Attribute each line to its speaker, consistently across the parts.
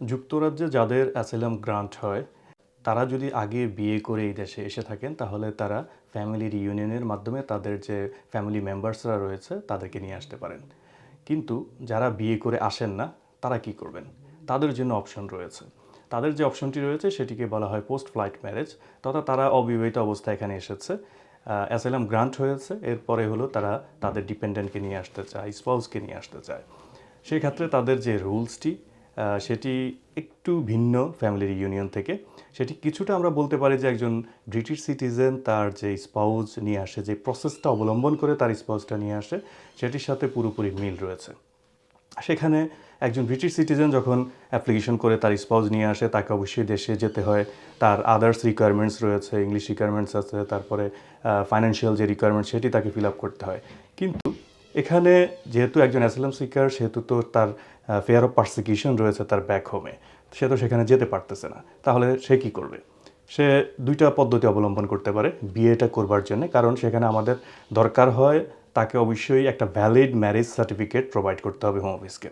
Speaker 1: যুক্তরাজ্যে যাদের অ্যাসিলাম গ্রান্ট হয়, তারা যদি আগে বিয়ে করে এই দেশে এসে থাকেন, তাহলে তারা ফ্যামিলি রিইউনিয়নের মাধ্যমে তাদের যে ফ্যামিলি মেম্বার্সরা রয়েছে, তাদেরকে নিয়ে আসতে পারেন। কিন্তু যারা বিয়ে করে আসেন না, তারা কি করবেন? তাদের জন্য অপশন রয়েছে। তাদের যে অপশনটি রয়েছে, সেটিকে বলা হয় পোস্ট ফ্লাইট ম্যারেজ। তথা তারা অবিবাহিত অবস্থায় এখানে এসেছে। অ্যাসাইলাম গ্রান্ট হয়েছে। এরপরে হলো তারা তাদের ডিপেন্ডেন্টকে নিয়ে আসতে চায়, স্পাউসকে নিয়ে আসতে চায়। সেক্ষেত্রে তাদের যে রুলসটি সেটি একটু ভিন্ন ফ্যামিলির ইউনিয়ন থেকে। সেটি কিছুটা আমরা বলতে পারি যে একজন ব্রিটিশ সিটিজেন তার যে স্পাউজ নিয়ে আসে, যে প্রসেসটা অবলম্বন করে তার স্পাউজটা নিয়ে আসে, সেটির সাথে পুরোপুরি মিল রয়েছে। সেখানে একজন ব্রিটিশ সিটিজেন যখন অ্যাপ্লিকেশন করে তার স্পাউজ নিয়ে আসে, তাকে অবশ্যই দেশে যেতে হয়। তার আদার্স রিকোয়ারমেন্টস রয়েছে ইংলিশ রিকোয়ারমেন্টস আছে, তারপরে ফাইন্যান্সিয়াল যে রিকোয়ারমেন্টস সেটি তাকে ফিল আপ করতে হয়। কিন্তু এখানে যেহেতু একজন অ্যাসিলাম সিকার, সেহেতু তো তার ফেয়ার অফ পার্সিকিউশন রয়েছে তার ব্যাক হোমে সে তো সেখানে যেতে পারতেছে না। তাহলে সে কি করবে? সে দুইটা পদ্ধতি অবলম্বন করতে পারে, বিয়েটা করবার জন্য। কারণ সেখানে আমাদের দরকার হয় তাকে অবশ্যই একটা ভ্যালিড ম্যারেজ সার্টিফিকেট প্রোভাইড করতে হবে হোম অফিসকে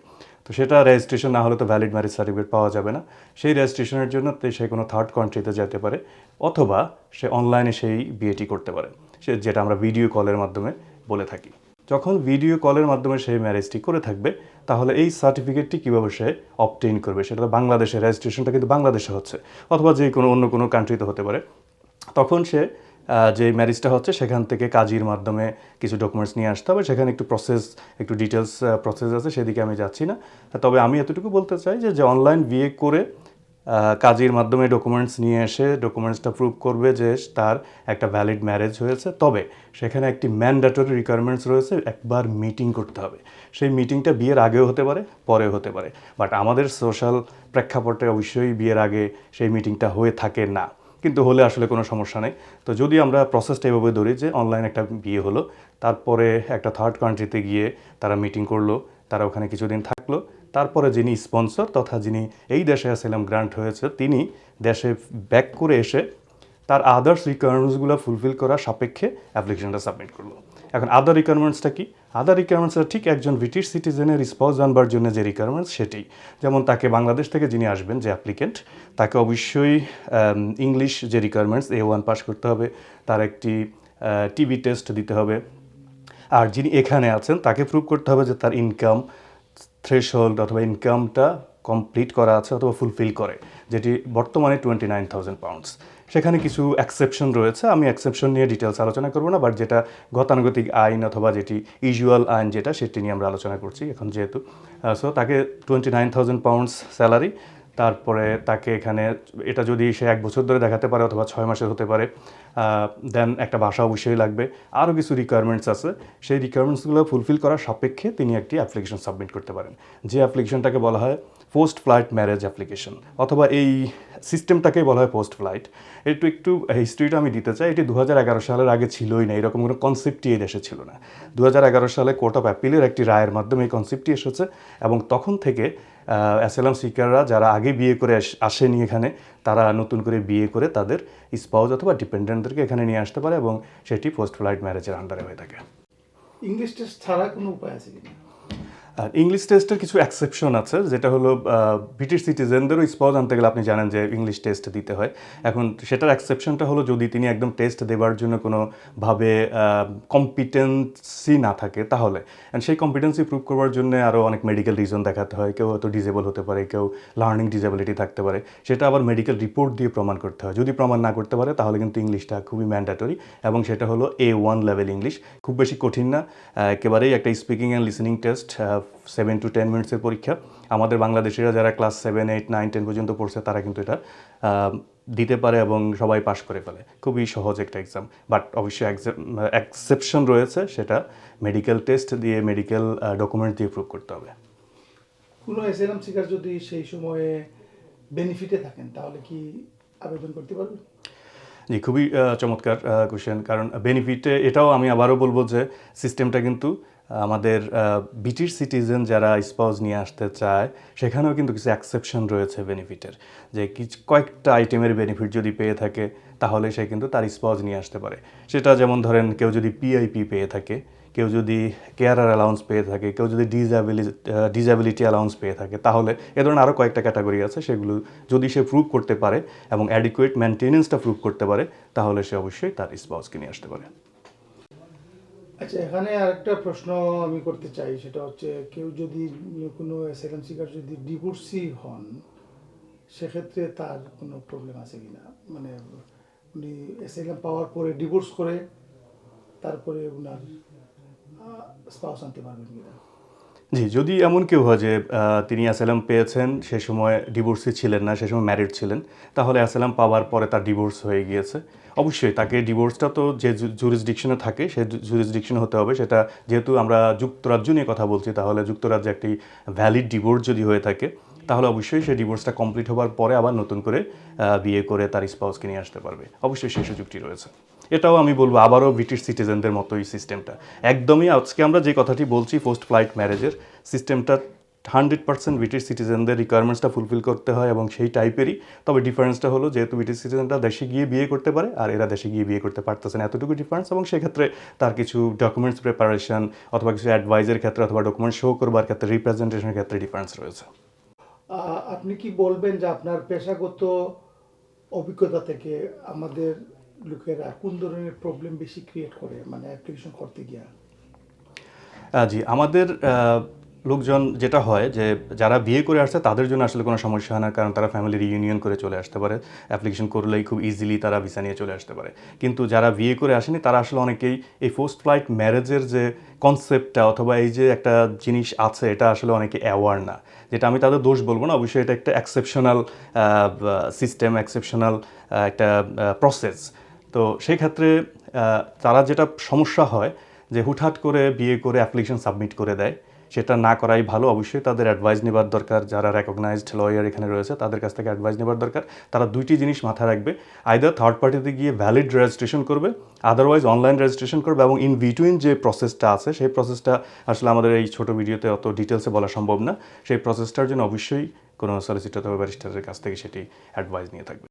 Speaker 1: তো সেটা রেজিস্ট্রেশন না হলে তো ভ্যালিড ম্যারেজ সার্টিফিকেট পাওয়া যাবে না। সেই রেজিস্ট্রেশনের জন্য সে কোনো থার্ড কান্ট্রিতে যেতে পারে, অথবা সে অনলাইনে সেই বিয়েটি করতে পারে। সে যেটা আমরা ভিডিও কলের মাধ্যমে বলে থাকি। যখন ভিডিও কলের মাধ্যমে সেই ম্যারেজটি করে থাকবে, তাহলে এই সার্টিফিকেটটি কীভাবে সে অবটেইন করবে? সেটা তো বাংলাদেশে রেজিস্ট্রেশনটা কিন্তু বাংলাদেশে হচ্ছে, অথবা যে কোনো অন্য কোনো কান্ট্রিতে হতে পারে। তখন সে যে ম্যারেজটা হচ্ছে, সেখান থেকে কাজীর মাধ্যমে কিছু ডকুমেন্টস নিয়ে আসতে হবে। সেখানে একটু প্রসেস একটু ডিটেলস প্রসেস আছে, সেদিকে আমি যাচ্ছি না। তবে আমি এতটুকু বলতে চাই যে অনলাইন বিয়ে করে কাজীর মাধ্যমে ডকুমেন্টস নিয়ে এসে ডকুমেন্টসটা প্রুভ করবে যে তার একটা ভ্যালিড ম্যারেজ হয়েছে। তবে সেখানে একটি ম্যান্ডেটরি রিকোয়ারমেন্টস রয়েছে, একবার মিটিং করতে হবে। সেই মিটিংটা বিয়ের আগেও হতে পারে, পরেও হতে পারে। বাট আমাদের সোশ্যাল প্রেক্ষাপটে অবশ্যই বিয়ের আগে সেই মিটিংটা হয়ে থাকে না। কিন্তু হলে আসলে কোনো সমস্যা নেই। তো যদি আমরা প্রসেসটা এভাবে ধরি যে অনলাইন একটা বিয়ে হলো, তারপরে একটা থার্ড কান্ট্রিতে গিয়ে তারা মিটিং করল, তারা ওখানে কিছুদিন থাকল তারপরে যিনি স্পন্সর তথা যিনি এই দেশে অ্যাসাইলাম গ্রান্ট হয়েছে, তিনি দেশে ব্যাক করে এসে তার আদার্স রিকোয়ারমেন্টসগুলো ফুলফিল করার সাপেক্ষে অ্যাপ্লিকেশনটা সাবমিট করল। এখন আদার রিকোয়ারমেন্টসটা কি? আদার রিকোয়ারমেন্টসটা ঠিক একজন ব্রিটিশ সিটিজেনের স্পাউস জানবার জন্য যে রিকোয়ারমেন্টস, সেটি। যেমন তাকে বাংলাদেশ থেকে যিনি আসবেন, যে অ্যাপ্লিকেন্ট, তাকে অবশ্যই ইংলিশ যে রিকোয়ারমেন্টস, এ ওয়ান পাস করতে হবে, তার একটি টিভি টেস্ট দিতে হবে। আর যিনি এখানে আছেন, তাকে প্রুভ করতে হবে যে তার ইনকাম থ্রেশহোল্ড অথবা ইনকামটা কমপ্লিট করা আছে অথবা ফুলফিল করে, যেটি বর্তমানে টোয়েন্টি নাইন থাউজেন্ড পাউন্ডস সেখানে কিছু অ্যাকসেপশন রয়েছে, আমি অ্যাকসেপশন নিয়ে ডিটেলস আলোচনা করব না বাট যেটা গতানুগতিক আইন অথবা যেটি ইউজুয়াল আইন যেটা, সেটি নিয়ে আমরা আলোচনা করছি এখন যেহেতু। সো তাকে twenty nine thousand pounds salary তারপরে তাকে এখানে, এটা যদি সে এক বছর ধরে দেখাতে পারে অথবা ছয় মাসের হতে পারে দেন একটা ভাষা অবশ্যই লাগবে। আরও কিছু রিকোয়ারমেন্টস আছে। সেই রিকোয়ারমেন্টসগুলো ফুলফিল করার সাপেক্ষে তিনি একটি অ্যাপ্লিকেশন সাবমিট করতে পারেন। যে অ্যাপ্লিকেশনটাকে বলা হয় পোস্ট ফ্লাইট ম্যারেজ অ্যাপ্লিকেশন অথবা এই সিস্টেমটাকেই বলা হয় পোস্ট ফ্লাইট একটু একটু হিস্ট্রিটা আমি দিতে চাই, এটি দু হাজার এগারো সালের আগে ছিলই না, এরকম কোনো কনসেপ্টই এই দেশে ছিল না। দু হাজার এগারো সালে কোর্ট অফ অ্যাপিলের একটি রায়ের মাধ্যমে এই কনসেপ্টটি এসেছে, এবং তখন থেকে অ্যাসেলাম সিকাররা যারা আগে বিয়ে করে আসেনি এখানে, তারা নতুন করে বিয়ে করে তাদের স্পাউজ অথবা ডিপেন্ডেন্টদেরকে এখানে নিয়ে আসতে পারে, এবং সেটি পোস্ট ফ্লাইট ম্যারেজের আন্ডারে হয়ে থাকে।
Speaker 2: ইংলিশ টেস্ট ছাড়া কোনো উপায় আছে কিনা?
Speaker 1: আর ইংলিশ টেস্টের কিছু এক্সেপশন আছে, যেটা হলো ব্রিটিশ সিটিজেনদেরও স্পাউজ আনতে গেলে আপনি জানেন যে ইংলিশ টেস্ট দিতে হয়। এখন সেটার এক্সেপশনটা হলো, যদি তিনি একদম টেস্ট দেবার জন্য কোনোভাবে কম্পিটেন্সি না থাকে, তাহলে। অ্যান্ড সেই কম্পিটেন্সি প্রুভ করবার জন্য আরও অনেক মেডিকেল রিজন দেখাতে হয়। কেউ হয়তো ডিজেবল হতে পারে, কেউ লার্নিং ডিজেবিলিটি থাকতে পারে। সেটা আবার মেডিকেল রিপোর্ট দিয়ে প্রমাণ করতে হয়। যদি প্রমাণ না করতে পারে, তাহলে কিন্তু ইংলিশটা খুবই ম্যান্ডেটরি এবং সেটা হলো এ ওয়ান লেভেল ইংলিশ খুব বেশি কঠিন না। একেবারেই একটা speaking and listening test seven to ten মিনিটসের পরীক্ষা। আমাদের বাংলাদেশিরা যারা class seven eight nine ten পর্যন্ত পড়ছে তারা কিন্তু এটা দিতে পারে এবং সবাই পাশ করে ফেলে। খুবই সহজ একটা এক্সাম বাট অবশ্যই এক্সেপশন রয়েছে সেটা মেডিকেল টেস্ট দিয়ে মেডিকেল ডকুমেন্ট দিয়ে প্রুভ করতে হবে।
Speaker 2: কোনো এসএলএম শিকার যদি সেই সময়ে বেনিফিটে থাকেন তাহলে কি আবেদন করতে পারবেন?
Speaker 1: জি খুবই চমৎকার কোশ্চেন কারণ বেনিফিটে এটাও আমি আবারও বলব যে সিস্টেমটা কিন্তু আমাদের ব্রিটিশ সিটিজেন যারা স্পাউস নিয়ে আসতে চায়, সেখানেও কিন্তু কিছু অ্যাকসেপশন রয়েছে বেনিফিটের যে কিছু, কয়েকটা আইটেমের বেনিফিট যদি পেয়ে থাকে, তাহলে সে কিন্তু তার স্পাউস নিয়ে আসতে পারে। সেটা যেমন ধরেন, কেউ যদি পিআইপি পেয়ে থাকে, কেউ যদি কেয়ারার অ্যালাউন্স পেয়ে থাকে, কেউ যদি ডিজাবিলিটি ডিজাবিলিটি অ্যালাউন্স পেয়ে থাকে, তাহলে এ ধরনের আরও কয়েকটা ক্যাটাগরি আছে সেগুলো যদি সে প্রুভ করতে পারে এবং অ্যাডিকুয়েট মেনটেনেন্সটা প্রুভ করতে পারে, তাহলে সে অবশ্যই তার স্পাউসকে নিয়ে আসতে পারে।
Speaker 2: আচ্ছা এখানে আরেকটা প্রশ্ন আমি করতে চাই, সেটা হচ্ছে কেউ যদি কোনো অ্যাসাইলাম সিকার যদি ডিভোর্সি হন, সেক্ষেত্রে তার কোনো প্রবলেম আছে কি না মানে উনি অ্যাসাইলাম পাওয়ার পরে ডিভোর্স করে, তারপরে ওনার স্পাউস আনতে পারবেন কিনা?
Speaker 1: জি, যদি এমন কেউ হয় যে তিনি অ্যাসালাম পেয়েছেন, সে সময় ডিভোর্সে ছিলেন না, সে সময় ম্যারিড ছিলেন, তাহলে অ্যাসালাম পাওয়ার পরে তার ডিভোর্স হয়ে গিয়েছে। অবশ্যই তাকে ডিভোর্সটা তো যে জুরিসডিকশনে থাকে, সে জুরিসডিকশন হতে হবে, সেটা যেহেতু আমরা যুক্তরাজ্য নিয়ে কথা বলছি, তাহলে যুক্তরাজ্যে একটি ভ্যালিড ডিভোর্স যদি হয়ে থাকে, তাহলে অবশ্যই সেই ডিভোর্সটা কমপ্লিট হওয়ার পরে আবার নতুন করে বিয়ে করে তার স্পাউসকে নিয়ে আসতে পারবে। অবশ্যই সেই সুযোগটি রয়েছে। এটাও আমি বলব, আবারও ব্রিটিশ সিটিজেনদের মতোই সিস্টেমটা একদমই আজকে আমরা যে কথাটি বলছি পোস্ট ফ্লাইট ম্যারেজের সিস্টেমটা হান্ড্রেড পার্সেন্ট ব্রিটিশ সিটিজেনদের রিকোয়ারমেন্টসটা ফুলফিল করতে হয় এবং সেই টাইপেরই তবে ডিফারেন্সটা হলো, যেহেতু ব্রিটিশ সিটিজেনরা দেশে গিয়ে বিয়ে করতে পারে, আর এরা দেশে গিয়ে বিয়ে করতে পারতেছে না। এতটুকু ডিফারেন্স এবং সেক্ষেত্রে তার কিছু ডকুমেন্টস প্রিপারেশন অথবা কিছু অ্যাডভাইজের ক্ষেত্রে অথবা ডকুমেন্ট শো করবার ক্ষেত্রে রিপ্রেজেন্টেশনের ক্ষেত্রে ডিফারেন্স রয়েছে।
Speaker 2: আপনি কি বলবেন যে আপনার পেশাগত অভিজ্ঞতা থেকে আমাদের লোকেরা কোন ধরনের প্রবলেম বেশি ক্রিয়েট করে? মানে অ্যাপ্লিকেশন করতে গিয়া?
Speaker 1: জি, আমাদের লোকজন যেটা হয় যে যারা বিয়ে করে আসছে, তাদের জন্য আসলে কোনো সমস্যা হয় না, কারণ তারা ফ্যামিলি রিইউনিয়ন করে চলে আসতে পারে। অ্যাপ্লিকেশন করলেই খুব ইজিলি তারা ভিসা নিয়ে চলে আসতে পারে। কিন্তু যারা বিয়ে করে আসেনি, তারা আসলে অনেকেই এই পোস্ট ফ্লাইট ম্যারেজের যে কনসেপ্টটা অথবা এই যে একটা জিনিস আছে, এটা আসলে অনেকে অ্যাওয়ার না। যেটা আমি তাদের দোষ বলব না, অবশ্যই এটা একটা এক্সেপশনাল সিস্টেম এক্সেপশনাল একটা প্রসেস তো সেই ক্ষেত্রে তারা যেটা সমস্যা হয় যে হুটহাট করে বিয়ে করে অ্যাপ্লিকেশন সাবমিট করে দেয়, সেটা না করাই ভালো। অবশ্যই তাদের অ্যাডভাইস নেবার দরকার। যারা রেকগনাইজড লয়ার এখানে রয়েছে, তাদের কাছ থেকে অ্যাডভাইস নেবার দরকার। তারা দুইটি জিনিস মাথায় রাখবে। আইদার থার্ড পার্টিতে গিয়ে ভ্যালিড রেজিস্ট্রেশন করবে আদারওয়াইজ অনলাইন রেজিস্ট্রেশন করবে এবং ইন বিটুইন যে প্রসেসটা আছে, সেই প্রসেসটা আসলে আমাদের এই ছোট ভিডিওতে অত ডিটেলসে বলা সম্ভব না। সেই প্রসেসটার জন্য অবশ্যই কোনো সলিসিটর অথবা ব্যারিস্টারের কাছ থেকে সেটি অ্যাডভাইস নিয়ে থাকবে।